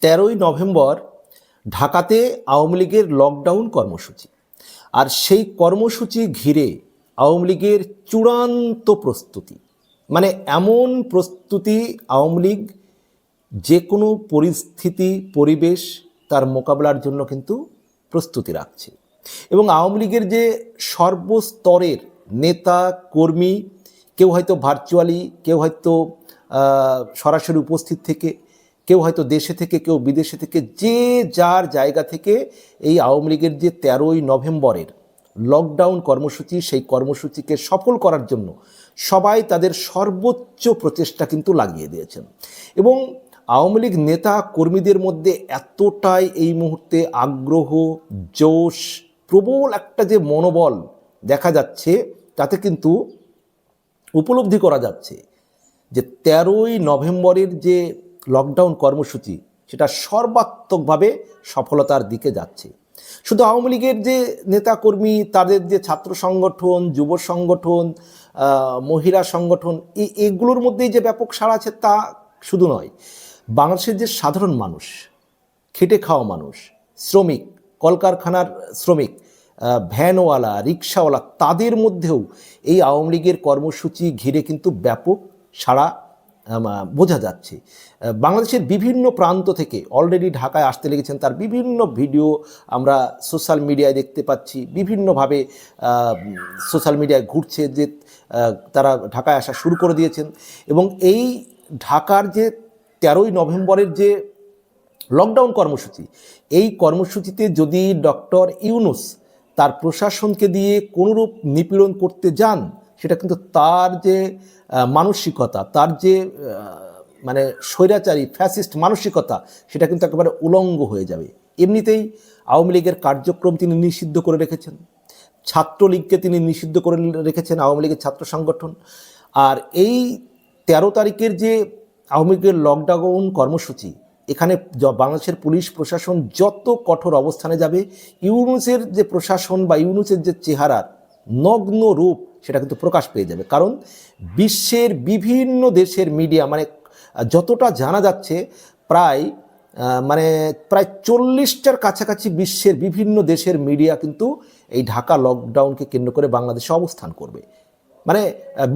তেরোই নভেম্বর ঢাকাতে আওয়ামী লীগের লকডাউন কর্মসূচি। আর সেই কর্মসূচি ঘিরে আওয়ামী লীগের চূড়ান্ত প্রস্তুতি। মানে এমন প্রস্তুতি আওয়ামী লীগ যে কোনো পরিস্থিতি, পরিবেশ তার মোকাবেলার জন্য কিন্তু প্রস্তুতি রাখছে। এবং আওয়ামী লীগের যে সর্বস্তরের নেতা, কর্মী, কেউ হয়তো ভার্চুয়ালি কেউ হয়তো সরাসরি উপস্থিত থেকে কেউ হয়তো দেশে থেকে, কেউ বিদেশে থেকে, যে যার জায়গা থেকে এই আওয়ামী লীগের যে তেরোই নভেম্বরের লকডাউন কর্মসূচি, সেই কর্মসূচিকে সফল করার জন্য সবাই তাদের সর্বোচ্চ প্রচেষ্টা কিন্তু লাগিয়ে দিয়েছেন। এবং আওয়ামী লীগ নেতা কর্মীদের মধ্যে এতটাই এই মুহূর্তে আগ্রহ, জোশ, প্রবল একটা যে মনোবল দেখা যাচ্ছে, তাতে কিন্তু উপলব্ধি করা যাচ্ছে যে তেরোই নভেম্বরের যে লকডাউন কর্মসূচি সেটা সর্বাত্মকভাবে সফলতার দিকে যাচ্ছে। শুধু আওয়ামী লীগের যে নেতাকর্মী, তাদের যে ছাত্র সংগঠন, যুব সংগঠন মহিলা সংগঠন এই এগুলোর মধ্যেই যে ব্যাপক সাড়া আছে তা শুধু নয়, বাংলাদেশের যে সাধারণ মানুষ, খেটে খাওয়া মানুষ, শ্রমিক, কলকারখানার শ্রমিক ভ্যানওয়ালা, রিক্সাওয়ালা, তাদের মধ্যেও এই আওয়ামী লীগের কর্মসূচি ঘিরে কিন্তু ব্যাপক সাড়া বোঝা যাচ্ছে। বাংলাদেশের বিভিন্ন প্রান্ত থেকে অলরেডি ঢাকায় আসতে লেগেছেন। তার বিভিন্ন ভিডিও আমরা সোশ্যাল মিডিয়ায় দেখতে পাচ্ছি। বিভিন্নভাবে সোশ্যাল মিডিয়ায় ঘুরছে যে তারা ঢাকায় আসা শুরু করে দিয়েছেন। এবং এই ঢাকার যে তেরোই নভেম্বরের যে লকডাউন কর্মসূচি, এই কর্মসূচিতে যদি ডক্টর ইউনুস তার প্রশাসনকে দিয়ে কোনোরূপ নিপীড়ন করতে যান সেটা কিন্তু তার যে মানসিকতা, তার যে মানে স্বৈরাচারী, ফ্যাসিস্ট মানসিকতা, সেটা কিন্তু একেবারে উলঙ্গ হয়ে যাবে। এমনিতেই আওয়ামী লীগের কার্যক্রম তিনি নিষিদ্ধ করে রেখেছেন। ছাত্রলীগকে তিনি নিষিদ্ধ করে রেখেছেন, আওয়ামী লীগের ছাত্র সংগঠন। আর এই তেরো তারিখের যে আওয়ামী লীগের লকডাউন কর্মসূচি, এখানে বাংলাদেশের পুলিশ প্রশাসন যত কঠোর অবস্থানে যাবে, ইউনুসের যে প্রশাসন বা ইউনুসের যে চেহারার নগ্ন রূপ সেটা কিন্তু প্রকাশ পেয়ে যাবে। কারণ বিশ্বের বিভিন্ন দেশের মিডিয়া মানে যতটা জানা যাচ্ছে, প্রায় মানে প্রায় চল্লিশটার কাছাকাছি বিশ্বের বিভিন্ন দেশের মিডিয়া কিন্তু এই ঢাকা লকডাউনকে কেন্দ্র করে বাংলাদেশে অবস্থান করবে। মানে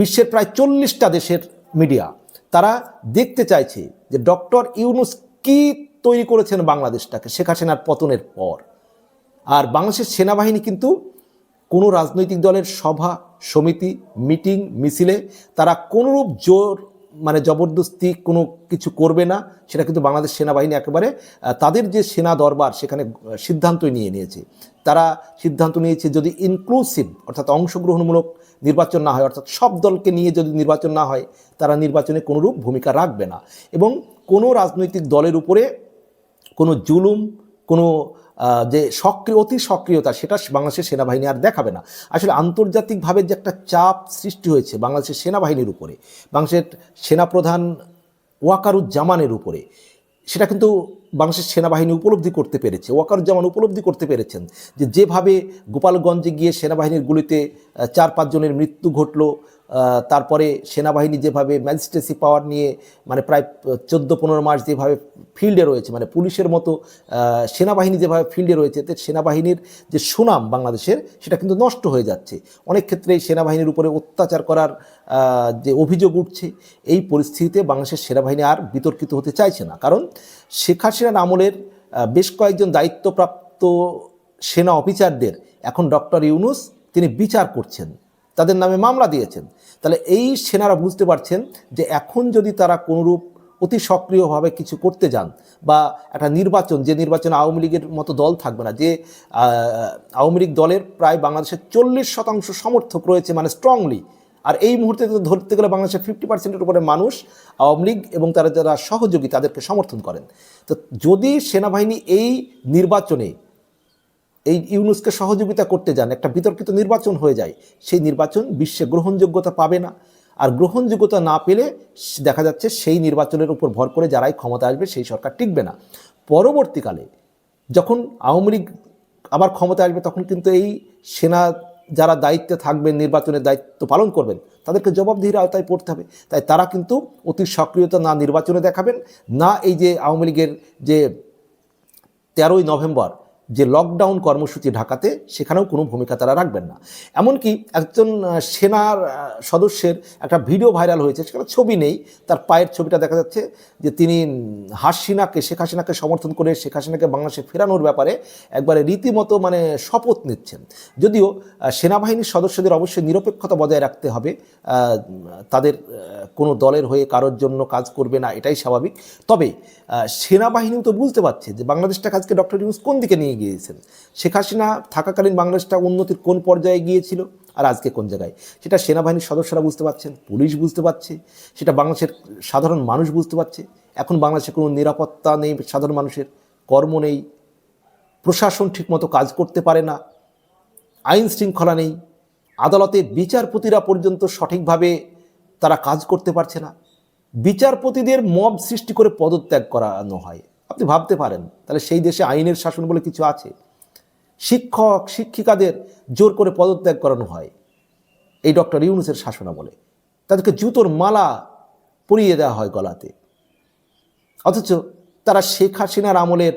বিশ্বের প্রায় চল্লিশটা দেশের মিডিয়া তারা দেখতে চাইছে যে ডক্টর ইউনুস কি তৈরি করেছেন বাংলাদেশটাকে, শেখ হাসিনার পতনের পর। আর বাংলাদেশের সেনাবাহিনী কিন্তু কোনো রাজনৈতিক দলের সভা সমিতি মিটিং মিছিলে তারা কোনোরূপ জোর মানে জবরদস্তি কোনো কিছু করবে না সেটা কিন্তু বাংলাদেশ সেনাবাহিনী একেবারে তাদের যে সেনা দরবার সেখানে আহ, সিদ্ধান্তই নিয়ে নিয়েছে। তারা সিদ্ধান্ত নিয়েছে যদি ইনক্লুসিভ অর্থাৎ অংশগ্রহণমূলক নির্বাচন না হয় অর্থাৎ সব দলকে নিয়ে যদি নির্বাচন না হয় তারা নির্বাচনে কোনোরূপ ভূমিকা রাখবে না। এবং কোনো রাজনৈতিক দলের উপরে কোনো জুলুম কোনো যে সক্রিয়, অতি সক্রিয়তা, সেটা বাংলাদেশের সেনাবাহিনী আর দেখাবে না। আসলে আন্তর্জাতিকভাবে যে একটা চাপ সৃষ্টি হয়েছে বাংলাদেশের সেনাবাহিনীর উপরে, বাংলাদেশের সেনাপ্রধান ওয়াকারুজ্জামানের উপরে, সেটা কিন্তু বাংলাদেশের সেনাবাহিনী উপলব্ধি করতে পেরেছে। ওয়াকারুজ্জামান উপলব্ধি করতে পেরেছেন যে যেভাবে গোপালগঞ্জে গিয়ে সেনাবাহিনীর গুলিতে চার পাঁচজনের মৃত্যু ঘটলো তারপরে সেনাবাহিনী যেভাবে ম্যাজিস্ট্রেসি পাওয়ার নিয়ে মানে প্রায় চোদ্দ পনেরো মাস যেভাবে ফিল্ডে রয়েছে মানে পুলিশের মতো সেনাবাহিনী যেভাবে ফিল্ডে রয়েছে, তে সেনাবাহিনীর যে সুনাম বাংলাদেশের, সেটা কিন্তু নষ্ট হয়ে যাচ্ছে। অনেক ক্ষেত্রেই সেনাবাহিনীর উপরে অত্যাচার করার যে অভিযোগ উঠছে, এই পরিস্থিতিতে বাংলাদেশের সেনাবাহিনী আর বিতর্কিত হতে চাইছে না। কারণ শেখ হাসিনার আমলের বেশ কয়েকজন দায়িত্বপ্রাপ্ত সেনা অফিসারদের এখন ডক্টর ইউনুস, তিনি বিচার করছেন। তাদের নামে মামলা দিয়েছেন। তাহলে এই সেনারা বুঝতে পারছেন যে এখন যদি তারা কোনোরূপ অতি সক্রিয়ভাবে কিছু করতে যান বা একটা নির্বাচন, যে নির্বাচনে আওয়ামী লীগের মতো দল থাকবে না, যে আওয়ামী লীগ দলের প্রায় বাংলাদেশের চল্লিশ শতাংশ সমর্থক রয়েছে মানে স্ট্রংলি আর এই মুহূর্তে তো ধরতে গেলে বাংলাদেশের ফিফটি পার্সেন্টের উপরে মানুষ আওয়ামী লীগ এবং তারা যারা সহযোগী তাদেরকে সমর্থন করেন। তো যদি সেনাবাহিনী এই নির্বাচনে এই ইউনুসকে সহযোগিতা করতে যান, একটা বিতর্কিত নির্বাচন হয়ে যায়, সেই নির্বাচন বিশ্বে গ্রহণযোগ্যতা পাবে না। আর গ্রহণযোগ্যতা না পেলে দেখা যাচ্ছে সেই নির্বাচনের উপর ভর করে যারাই ক্ষমতা আসবে সেই সরকার টিকবে না। পরবর্তীকালে যখন আওয়ামী লীগ আবার ক্ষমতা আসবে, তখন কিন্তু এই সেনা যারা দায়িত্বে থাকবেন, নির্বাচনের দায়িত্ব পালন করবেন, তাদেরকে জবাবদিহির আওতায় পড়তে হবে। তাই তারা কিন্তু অতি সক্রিয়তা না নির্বাচনে দেখাবেন, না এই যে আওয়ামী লীগের যে তেরোই নভেম্বর যে লকডাউন কর্মসূচি ঢাকাতে সেখানেও কোনো ভূমিকা তারা রাখবেন না। এমনকি একজন সেনার সদস্যের একটা ভিডিও ভাইরাল হয়েছে, সেখানে ছবি নেই, তার পায়ের ছবিটা দেখা যাচ্ছে যে তিনি হাসিনাকে, শেখ হাসিনাকে সমর্থন করে, শেখ হাসিনাকে বাংলাদেশে ফেরানোর ব্যাপারে একবারে রীতিমতো মানে শপথ নিচ্ছেন। যদিও সেনাবাহিনীর সদস্যদের অবশ্যই নিরপেক্ষতা বজায় রাখতে হবে তাদের কোনো দলের হয়ে কারোর জন্য কাজ করবে না, এটাই স্বাভাবিক। তবে সেনাবাহিনী তো বুঝতে পারছে যে বাংলাদেশটা আজকে ডক্টর ইউনুস কোন দিকে নিয়ে গিয়েছেন শেখ হাসিনা থাকাকালীন বাংলাদেশটা উন্নতির কোন পর্যায়ে গিয়েছিল আর আজকে কোন জায়গায়? সেটা সেনাবাহিনীর সদস্যরা বুঝতে পারছেন, পুলিশ বুঝতে পারছে, সেটা বাংলাদেশের সাধারণ মানুষ বুঝতে পারছে। এখন বাংলাদেশে কোনো নিরাপত্তা নেই সাধারণ মানুষের, কর্ম নেই, প্রশাসন ঠিকমতো কাজ করতে পারে না, আইন শৃঙ্খলা নেই, আদালতে বিচারপতিরা পর্যন্ত সঠিকভাবে তারা কাজ করতে পারছে না। বিচারপতিদের মব সৃষ্টি করে পদত্যাগ করানো হয়। আপনি ভাবতে পারেন, তাহলে সেই দেশে আইনের শাসন বলে কিছু আছে? শিক্ষক, শিক্ষিকাদের জোর করে পদত্যাগ করানো হয়, এই ডক্টর ইউনুসের শাসনামলে। তাদেরকে জুতোর মালা পরিয়ে দেওয়া হয় গলাতে। অথচ তারা শেখ হাসিনার আমলের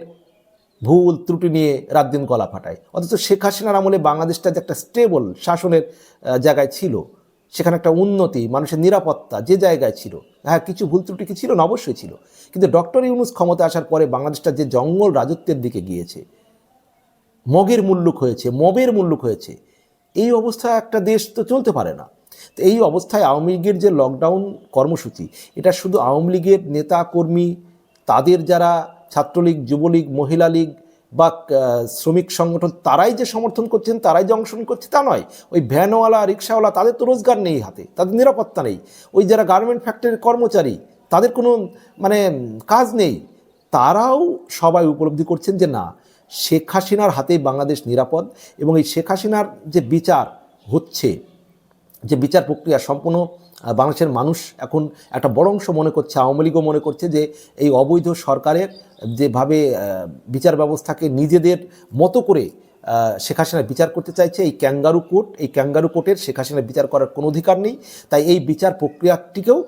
ভুল ত্রুটি নিয়ে রাত দিন গলা ফাটায়। অথচ শেখ হাসিনার আমলে বাংলাদেশটা যে একটা স্টেবল শাসনের জায়গায় ছিল সেখানে একটা উন্নতি, মানুষের নিরাপত্তা যে জায়গায় ছিল হ্যাঁ কিছু ভুল ত্রুটি কি ছিল? না, অবশ্যই ছিল। কিন্তু ডক্টর ইউনুস ক্ষমতা আসার পরে বাংলাদেশটা যে জঙ্গল রাজত্বের দিকে গিয়েছে, মগের মুল্লুক হয়েছে, মবের মুল্লুক হয়েছে, এই অবস্থায় একটা দেশ তো চলতে পারে না। তো এই অবস্থায় আওয়ামী লীগের যে লকডাউন কর্মসূচি, এটা শুধু আওয়ামী লীগের নেতা কর্মী, তাদের যারা ছাত্রলীগ, যুবলীগ মহিলা লীগ বা শ্রমিক সংগঠন তারাই যে সমর্থন করছেন, তারাই যে অংশগ্রহণ করছে তা নয়। ওই ভ্যানওয়ালা, রিক্সাওয়ালা তাদের তো রোজগার নেই হাতে, তাদের নিরাপত্তা নেই। ওই যারা গার্মেন্ট ফ্যাক্টরির কর্মচারী, তাদের কোনো মানে কাজ নেই। তারাও সবাই উপলব্ধি করছেন যে না, শেখ হাসিনার হাতেই বাংলাদেশ নিরাপদ এবং এই শেখ হাসিনার যে বিচার হচ্ছে, যে বিচার প্রক্রিয়া সম্পূর্ণ আহ, বাংলাদেশের মানুষ এখন একটা বড় অংশ মনে করছে আওয়ামী লীগও মনে করছে যে এই অবৈধ সরকারের যেভাবে বিচার ব্যবস্থাকে নিজেদের মতো করে শেখ হাসিনা বিচার করতে চাইছে এই ক্যাঙ্গারু কোর্ট এই ক্যাঙ্গারু কোর্টের শেখ হাসিনা বিচার করার কোনো অধিকার নেই। তাই এই বিচার প্রক্রিয়াটিকেও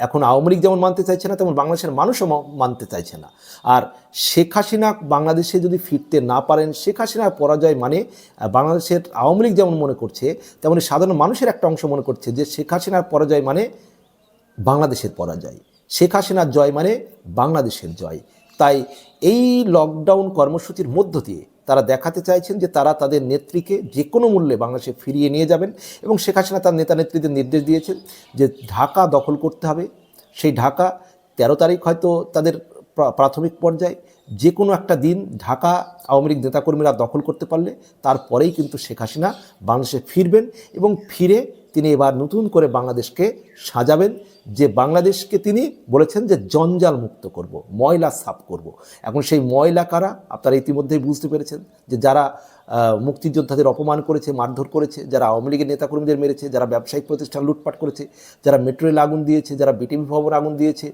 এখন আওয়ামী লীগ যেমন মানতে চাইছে না, তেমন বাংলাদেশের মানুষও মানতে চাইছে না। আর শেখ হাসিনা বাংলাদেশে যদি ফিরতে না পারেন, শেখ হাসিনার পরাজয় মানে বাংলাদেশের আওয়ামী লীগ যেমন মনে করছে, তেমনি সাধারণ মানুষের একটা অংশ মনে করছে যে শেখ হাসিনার পরাজয় মানে বাংলাদেশের পরাজয়। শেখ হাসিনার জয় মানে বাংলাদেশের জয়। তাই এই লকডাউন কর্মসূচির মধ্য দিয়ে তারা দেখাতে চাইছেন যে তারা তাদের নেত্রীকে যে কোনো মূল্যে বাংলাদেশে ফিরিয়ে নিয়ে যাবেন এবং শেখ হাসিনা তার নেতা নেত্রীদের নির্দেশ দিয়েছেন যে ঢাকা দখল করতে হবে। সেই ঢাকা তেরো তারিখ হয়তো তাদের প্রাথমিক পর্যায়ে। যে কোনো একটা দিন ঢাকা আওয়ামী লীগ নেতাকর্মীরা দখল করতে পারলে তারপরেই কিন্তু শেখ হাসিনা বাংলাদেশে ফিরবেন এবং ফিরে তিনি এবার নতুন করে বাংলাদেশকে সাজাবেন, যে বাংলাদেশকে তিনি বলেছেন যে জঞ্জাল মুক্ত করব, ময়লা সাফ করব। এখন সেই ময়লা কারা? আপনারা ইতিমধ্যেই বুঝতে পেরেছেন যে যারা মুক্তিযোদ্ধাদের অপমান করেছে, মারধর করেছে, যারা আওয়ামী লীগের নেতাকর্মীদের মেরেছে, যারা ব্যবসায়িক প্রতিষ্ঠান লুটপাট করেছে, যারা মেট্রো রেল আগুন দিয়েছে, যারা বিটিভি ভবন আগুন দিয়েছে,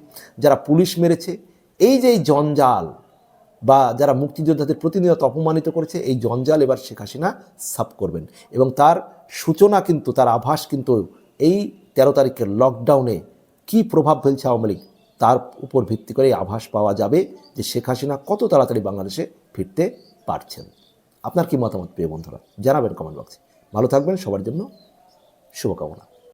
যারা পুলিশ মেরেছে, এই যে জঞ্জাল বা যারা মুক্তিযোদ্ধাদের প্রতিনিয়ত অপমানিত করেছে, এই জঞ্জাল এবার শেখ হাসিনা সাফ করবেন। এবং তার সূচনা কিন্তু, তার আভাস কিন্তু এই তেরো তারিখের লকডাউনে কী প্রভাব ফেলছে আওয়ামী লীগ, তার উপর ভিত্তি করে আভাস পাওয়া যাবে যে শেখ হাসিনা কত তাড়াতাড়ি বাংলাদেশে ফিরতে পারছেন। আপনার কি মতামত প্রিয় বন্ধুরা? জানাবেন কমেন্ট বক্সে ভালো থাকবেন, সবার জন্য শুভকামনা।